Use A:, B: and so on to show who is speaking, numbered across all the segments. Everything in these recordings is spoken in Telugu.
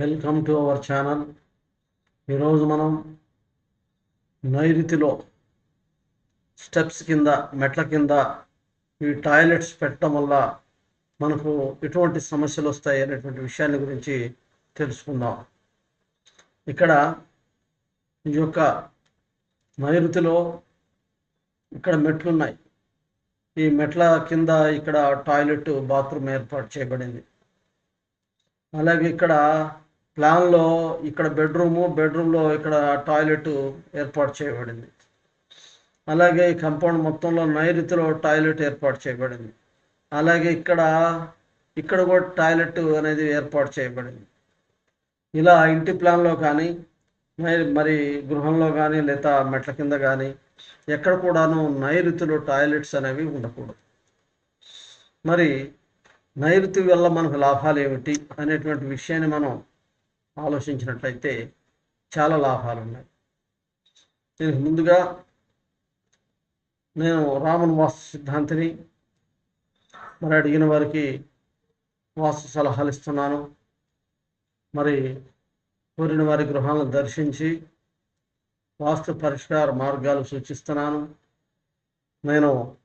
A: Welcome to our channel. ఈరోజు మనం నైరుతిలో స్టెప్స్ కింద మెట్ల కింద ఈ టాయిలెట్స్ పెట్టడం వల్ల మనకు ఎటువంటి సమస్యలు వస్తాయి అనేటువంటి విషయాన్ని గురించి తెలుసుకుందాం. ఇక్కడ ఈ యొక్క నైరుతిలో ఇక్కడ మెట్లు ఉన్నాయి. ఈ మెట్ల కింద ఇక్కడ టాయిలెట్ బాత్రూమ్ ఏర్పాటు చేయబడింది. అలాగే ఇక్కడ ప్లాన్లో ఇక్కడ బెడ్రూము బెడ్రూమ్లో ఇక్కడ టాయిలెట్ ఏర్పాటు చేయబడింది. అలాగే ఈ కంపౌండ్ మొత్తంలో నైరుతిలో టాయిలెట్ ఏర్పాటు చేయబడింది. అలాగే ఇక్కడ ఇక్కడ కూడా టాయిలెట్ అనేది ఏర్పాటు చేయబడింది. ఇలా ఇంటి ప్లాన్లో కానీ మరి మరి గృహంలో కానీ లేదా మెట్ల కింద కానీ ఎక్కడ కూడాను నైరుతిలో టాయిలెట్స్ అనేవి ఉండకూడదు. మరి నైరుతి వల్ల మనకు లాభాలు ఏమిటి అనేటువంటి విషయాన్ని మనం ఆలోచించినట్లయితే చాలా లాభాలు ఉన్నాయి దీనికి ముందుగా నేను రామన్ వాస్తు సిద్ధాంతిని మరి అడిగిన వారికి వాస్తు సలహాలు ఇస్తున్నాను. మరి కోరిన వారి గృహాలను దర్శించి వాస్తు పరిష్కార మార్గాలు సూచిస్తున్నాను. నేను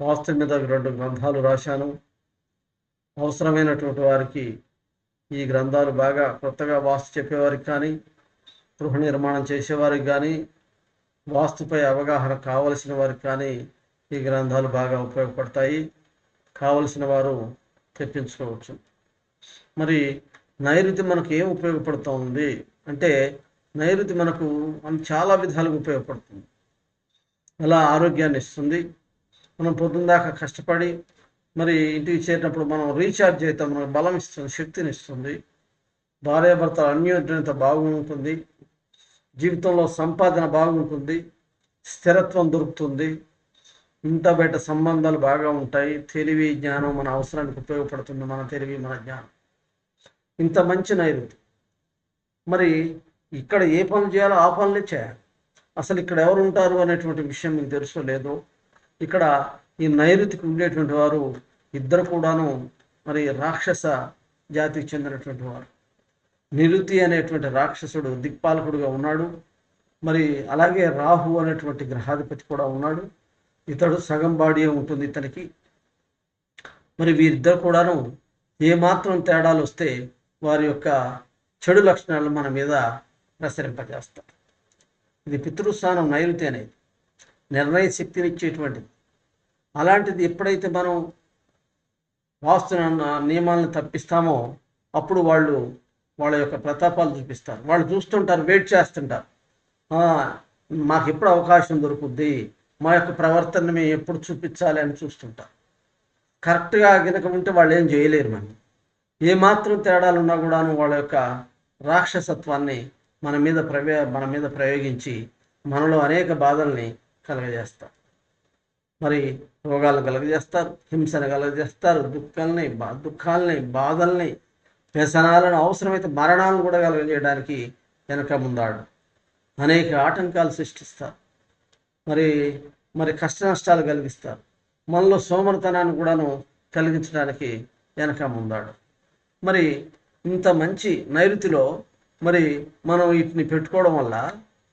A: వాస్తు మీద రెండు గ్రంథాలు రాశాను. అవసరమైనటువంటి వారికి ఈ గ్రంథాలు బాగా కొత్తగా వాస్తు చెప్పేవారికి కానీ గృహ నిర్మాణం చేసేవారికి కానీ వాస్తుపై అవగాహన కావలసిన వారికి కానీ ఈ గ్రంథాలు బాగా ఉపయోగపడతాయి. కావలసిన వారు తెప్పించుకోవచ్చు. మరి నైరుతి మనకు ఏం ఉపయోగపడుతుంది? అంటే నైరుతి మనకు మనం చాలా విధాలుగా ఉపయోగపడుతుంది. అలా ఆరోగ్యాన్ని ఇస్తుంది. మనం పొద్దున్న దాకా కష్టపడి మరి ఇంటికి చేరినప్పుడు మనం రీఛార్జ్ అవుతాం మనకు బలం ఇస్తుంది శక్తిని ఇస్తుంది. భార్యాభర్త అన్యోన్యత బాగుంటుంది. జీవితంలో సంపాదన బాగుంటుంది. స్థిరత్వం దొరుకుతుంది. ఇంట బయట సంబంధాలు బాగా ఉంటాయి. తెలివి జ్ఞానం మన అవసరానికి ఉపయోగపడుతుంది మన తెలివి మన జ్ఞానం. ఇంత మంచి నైరుతి. మరి ఇక్కడ ఏ పనులు చేయాలో ఆ పనులే చేయాలి. అసలు ఇక్కడ ఎవరు ఉంటారు అనేటువంటి విషయం మీకు తెలుసో లేదు ఇక్కడ ఈ నైరుతికి ఉండేటువంటి వారు ఇద్దరు కూడాను మరి రాక్షస జాతికి చెందినటువంటి వారు. నిరుతి అనేటువంటి రాక్షసుడు దిక్పాలకుడుగా ఉన్నాడు. మరి అలాగే రాహు అనేటువంటి గ్రహాధిపతి కూడా ఉన్నాడు. ఇతడు సగం బాడీ ఉంటుంది ఇతనికి. మరి వీరిద్దరు కూడాను ఏమాత్రం తేడాలు వస్తే వారి యొక్క చెడు లక్షణాలు మన మీద ప్రసరింపజేస్తారు. ఇది పితృస్థానం నైరుతి అనేది. నిర్ణయ శక్తిని ఇచ్చేటువంటిది అలాంటిది ఎప్పుడైతే మనం వాస్తు నియమాలను తప్పిస్తామో అప్పుడు వాళ్ళు వాళ్ళ యొక్క ప్రతాపాలు చూపిస్తారు. వాళ్ళు చూస్తుంటారు వెయిట్ చేస్తుంటారు. మాకు ఎప్పుడు అవకాశం దొరుకుద్ది? మా యొక్క ప్రవర్తన మేము ఎప్పుడు చూపించాలి అని చూస్తుంటారు. కరెక్ట్గా గినక ఉంటే వాళ్ళు ఏం చేయలేరు మనం ఏమాత్రం తేడాలు ఉన్నా కూడాను వాళ్ళ యొక్క రాక్షసత్వాన్ని మన మీద ప్రవే మన మీద ప్రయోగించి మనలో అనేక బాధల్ని కలగజేస్తారు. మరి రోగాలను కలగజేస్తారు హింసను కలగజేస్తారు దుఃఖాలని బా దుఃఖాలని బాధల్ని వ్యసనాలను అవసరమైతే మరణాలను కూడా కలగజేయడానికి వెనక ముందాడు. అనేక ఆటంకాలు సృష్టిస్తారు. మరి మరి కష్ట నష్టాలు కలిగిస్తారు. మనలో సోమరతనాన్ని కూడాను కలిగించడానికి వెనక ముందాడు. మరి ఇంత మంచి నైరుతిలో మరి మనం వీటిని పెట్టుకోవడం వల్ల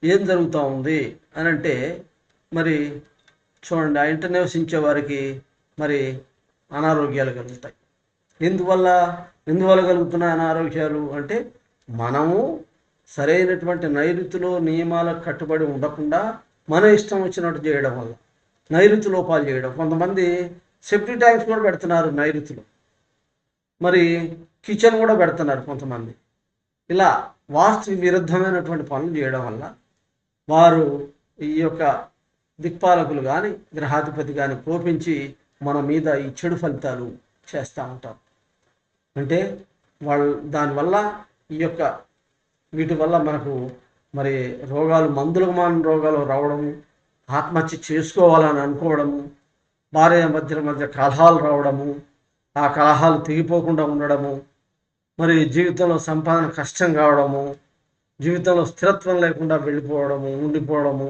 A: ఏం జరుగుతూ ఉంది అని అంటే మరి చూడండి ఆ ఇంట నివసించే వారికి మరి అనారోగ్యాలు కలుగుతాయి. ఎందువల్ల? ఎందువల్ల కలుగుతున్నాయి అనారోగ్యాలు? అంటే మనము సరైనటువంటి నైరుతిలో నియమాలకు కట్టుబడి ఉండకుండా మన ఇష్టం వచ్చినట్టు చేయడం వల్ల నైరుతి లోపాలు చేయడం. కొంతమంది సెఫ్టీ ట్యాంక్స్ కూడా పెడుతున్నారు నైరుతిలో. మరి కిచెన్ కూడా పెడుతున్నారు కొంతమంది. ఇలా వాస్తు విరుద్ధమైనటువంటి పనులు చేయడం వల్ల వారు ఈ యొక్క దిక్పాలకులు కానీ గ్రహాధిపతి కానీ కోపించి మన మీద ఈ చెడు ఫలితాలు చేస్తూ ఉంటారు. అంటే వాళ్ళ దానివల్ల ఈ యొక్క వీటి వల్ల మనకు మరి రోగాలు మందులకు మాన రోగాలు రావడము ఆత్మహత్య చేసుకోవాలని అనుకోవడము భార్య మధ్య మధ్య కలహాలు రావడము ఆ కలహాలు తెగిపోకుండా ఉండడము మరి జీవితంలో సంపాదన కష్టం కావడము జీవితంలో స్థిరత్వం లేకుండా వెళ్ళిపోవడము ఉండిపోవడము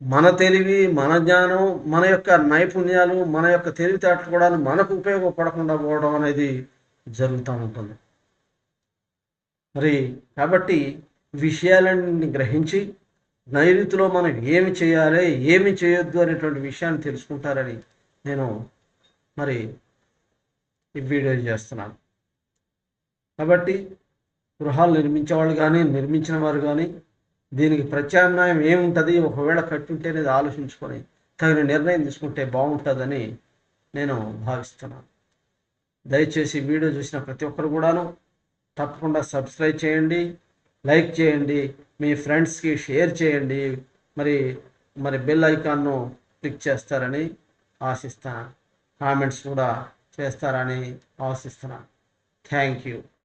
A: మన తెలివి మన జ్ఞానం మన యొక్క నైపుణ్యాలు మన యొక్క తెలివితేటలు కూడా మనకు ఉపయోగపడకుండా పోవడం అనేది జరుగుతూ ఉంటుంది. మరి కాబట్టి విషయాలన్నీ గ్రహించి నైరుతిలో మనం ఏమి చేయాలి ఏమి చేయొద్దు అనేటువంటి విషయాన్ని తెలుసుకుంటారని నేను మరి ఈ వీడియో చేస్తున్నాను. కాబట్టి గృహాలు నిర్మించే వాళ్ళు కానీ నిర్మించిన వారు కానీ దీనికి ప్రత్యామ్నాయం ఏముంటుంది? ఒకవేళ కట్టుంటే అనేది ఆలోచించుకొని తగిన నిర్ణయం తీసుకుంటే బాగుంటుందని నేను భావిస్తున్నాను. దయచేసి వీడియో చూసిన ప్రతి ఒక్కరు కూడాను తప్పకుండా సబ్స్క్రైబ్ చేయండి లైక్ చేయండి మీ ఫ్రెండ్స్కి షేర్ చేయండి మరి మరి బెల్ ఐకాన్ను క్లిక్ చేస్తారని ఆశిస్తాను. కామెంట్స్ కూడా చేస్తారని ఆశిస్తున్నాను. Thank you.